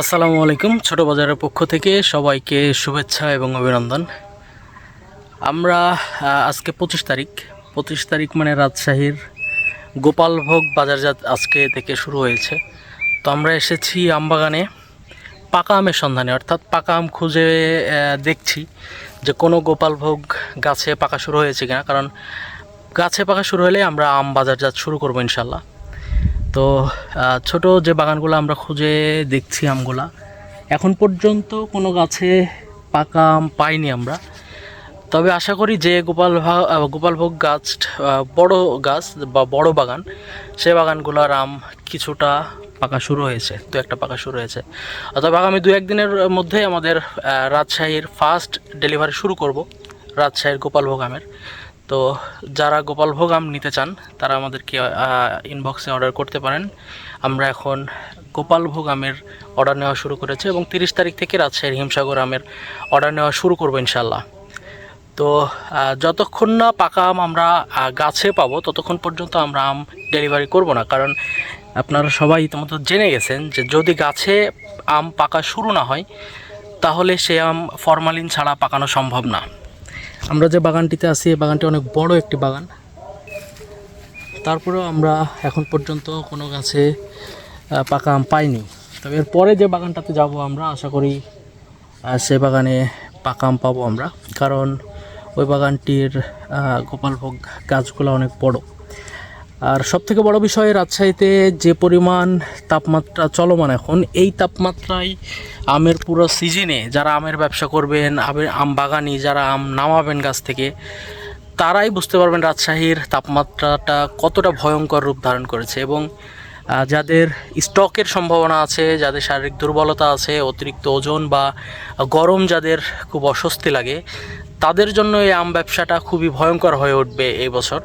আসসালামু আলাইকুম, ছোট বাজারের পক্ষ থেকে সবাইকে শুভেচ্ছা এবং অভিনন্দন। আমরা আজকে পঁচিশ তারিখ। পঁচিশ তারিখ মানে রাজশাহীর গোপালভোগ বাজারজাত আজকে থেকে শুরু হয়েছে। তো আমরা এসেছি আমবাগানে পাকা আমের সন্ধানে, অর্থাৎ পাকা আম খুঁজে দেখছি যে কোনো গোপালভোগ গাছে পাকা শুরু হয়েছে কিনা। কারণ গাছে পাকা শুরু হলে আমরা আম বাজারজাত শুরু করব ইনশাল্লাহ। তো ছোট যে বাগানগুলো আমরা খুঁজে দেখছি আমগুলা, এখন পর্যন্ত কোনো গাছে পাকা আম পাইনি আমরা। তবে আশা করি যে গোপাল গোপালভোগ গাছ বড় গাছ বা বড় বাগান, সে বাগানগুলোর আম কিছুটা পাকা শুরু হয়েছে, দু একটা পাকা শুরু হয়েছে। অথবা আগামী দু একদিনের মধ্যে আমাদের রাজশাহীর ফার্স্ট ডেলিভারি শুরু করব, রাজশাহীর গোপালভোগ আমের। তো যারা গোপালভোগ আম নিতে চান, তারা আমাদেরকে ইনবক্সে অর্ডার করতে পারেন। আমরা এখন গোপালভোগ আমের অর্ডার নেওয়া শুরু করেছি এবং তিরিশ তারিখ থেকে রাজশাহীর হিমসাগর আমের অর্ডার নেওয়া শুরু করব ইনশাল্লাহ তো যতক্ষণ না পাকা আম আমরা গাছে পাবো, ততক্ষণ পর্যন্ত আমরা আম ডেলিভারি করব না। কারণ আপনারা সবাই ইতিমধ্যে জেনে গেছেন যে যদি গাছে আম পাকা শুরু না হয়, তাহলে সে আম ফরমালিন ছাড়া পাকানো সম্ভব না। আমরা যে বাগানটিতে আছি, এই বাগানটি অনেক বড় একটি বাগান। তারপরেও আমরা এখন পর্যন্ত কোনো গাছে পাকা আম পাইনি। তবে এরপরে যে বাগানটাতে যাব আমরা, আশা করি সে বাগানে পাকা আম পাবো আমরা। কারণ ওই বাগানটির গোপালভোগ গাছগুলো অনেক বড়। আর সবথেকে বড় বিষয়, রাজশাহীতে যে পরিমাণ তাপমাত্রা চলমান এখন, এই তাপমাত্রায় আমের পুরো সিজনে যারা আমের ব্যবসা করবেন আমের আম বাগানি যারা আম নামাবেন গাছ থেকে, তারাই বুঝতে পারবেন রাজশাহীর তাপমাত্রাটা কতটা ভয়ঙ্কর রূপ ধারণ করেছে এবং যাদের স্টকের সম্ভাবনা আছে, যাদের শারীরিক দুর্বলতা আছে, অতিরিক্ত ওজন বা গরম যাদের খুব অস্বস্তি লাগে, তাদের জন্য এই আম ব্যবসাটা খুবই ভয়ঙ্কর হয়ে উঠবে এই বছর।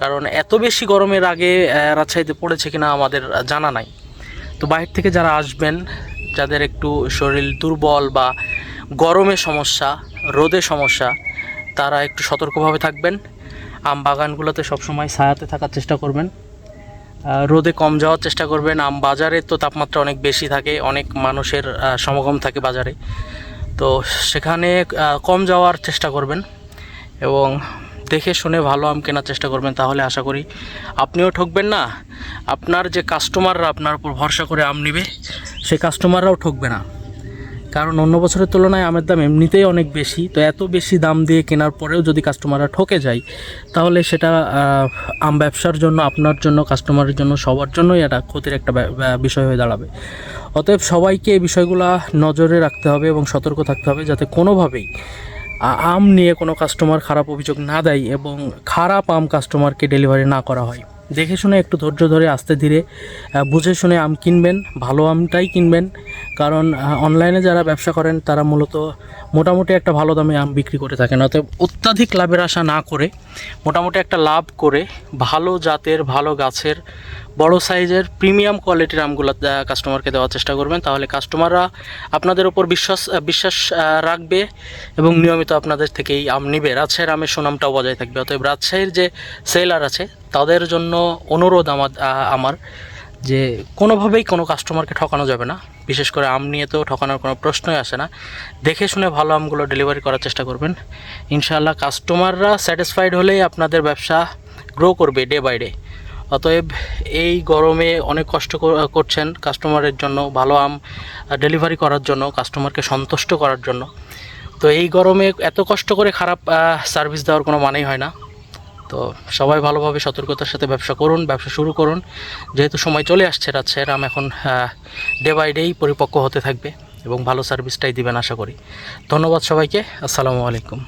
কারণ এত বেশি গরমের আগে রাজশাহীতে পড়েছে কিনা আমাদের জানা নাই। তো বাইরে থেকে যারা আসবেন, যাদের একটু শরীর দুর্বল বা গরমে সমস্যা, রোদে সমস্যা, তারা একটু সতর্কভাবে থাকবেন। আম বাগানগুলোতে সবসময় ছায়াতে থাকার চেষ্টা করবেন। রোদে কম যাওয়ার চেষ্টা করবেন। আম বাজারে তো তাপমাত্রা অনেক বেশি থাকে, অনেক মানুষের সমাগম থাকে বাজারে। তো সেখানে কম যাওয়ার চেষ্টা করবেন এবং দেখে শুনে ভালো আম কেনার চেষ্টা করবেন তাহলে আশা করি আপনিও ঠকবেন না। আপনার যে কাস্টমাররা আপনার উপর ভরসা করে আম নেবে, সেই কাস্টমাররাও ঠকবে না। কারণ অন্য বছরের তুলনায় আমের দাম এমনিতেই অনেক বেশি, তো এত বেশি দাম দিয়ে কেনার পরেও যদি কাস্টমাররা ঠকে যায়, তাহলে সেটা আম ব্যবসার জন্য, আপনার জন্য কাস্টমারের জন্য, সবার জন্যই এটা ক্ষতির একটা বিষয় হয়ে দাঁড়াবে। অতএব সবাইকে এই বিষয়গুলো নজরে রাখতে হবে এবং সতর্ক থাকতে হবে যাতে কোনোভাবেই আম নিয়ে কোনো কাস্টমার খারাপ অভিযোগ না দেয় এবং খারাপ আম কাস্টমারকে ডেলিভারি না করা হয়। দেখে শুনে একটু ধৈর্য ধরে আস্তে ধীরে বুঝে শুনে আম কিনবেন, ভালো আমটাই কিনবেন কারণ অনলাইনে যারা ব্যবসা করেন, তারা মূলত মোটামুটি একটা ভালো দামে আম বিক্রি করে থাকেন। অতএব অত্যাধিক লাভের আশা না করে, মোটামুটি একটা লাভ করে ভালো জাতের, ভালো গাছের, বড় সাইজের প্রিমিয়াম কোয়ালিটির আমগুলো কাস্টমারকে দেওয়ার চেষ্টা করবেন। তাহলে কাস্টমাররা আপনাদের ওপর বিশ্বাস বিশ্বাস রাখবে এবং নিয়মিত আপনাদের থেকেই আম নিবে। রাজশাহীর আমের সুনামটাও বজায় থাকবে। অতএব রাজশাহীর যে সেলার আছে, তাদের জন্য অনুরোধ আমার আমার যে কোনোভাবেই কোনো কাস্টমারকে ঠকানো যাবে না। বিশেষ করে আম নিয়ে তো ঠকানোর কোনো প্রশ্নই আসে না। দেখে শুনে ভালো আমগুলো ডেলিভারি করার চেষ্টা করবেন। ইনশাআল্লাহ কাস্টমাররা স্যাটিসফাইড হলেই আপনাদের ব্যবসা গ্রো করবে ডে বাই ডে অতএব এই গরমে অনেক কষ্ট করছেন কাস্টমারের জন্য ভালো আম ডেলিভারি করার জন্য কাস্টমারকে সন্তুষ্ট করার জন্য। তো এই গরমে এত কষ্ট করে খারাপ সার্ভিস দেওয়ার কোনো মানেই হয় না। তো সবাই ভালোভাবে সতর্কতার সাথে ব্যবসা করুন, ব্যবসা শুরু করুন। যেহেতু সময় চলে আসছে রাজশাহীর আম এখন ডে বাই ডেই পরিপক্ক হতে থাকবে এবং ভালো সার্ভিসটাই দিবেন আশা করি। ধন্যবাদ সবাইকে, আসসালামু আলাইকুম।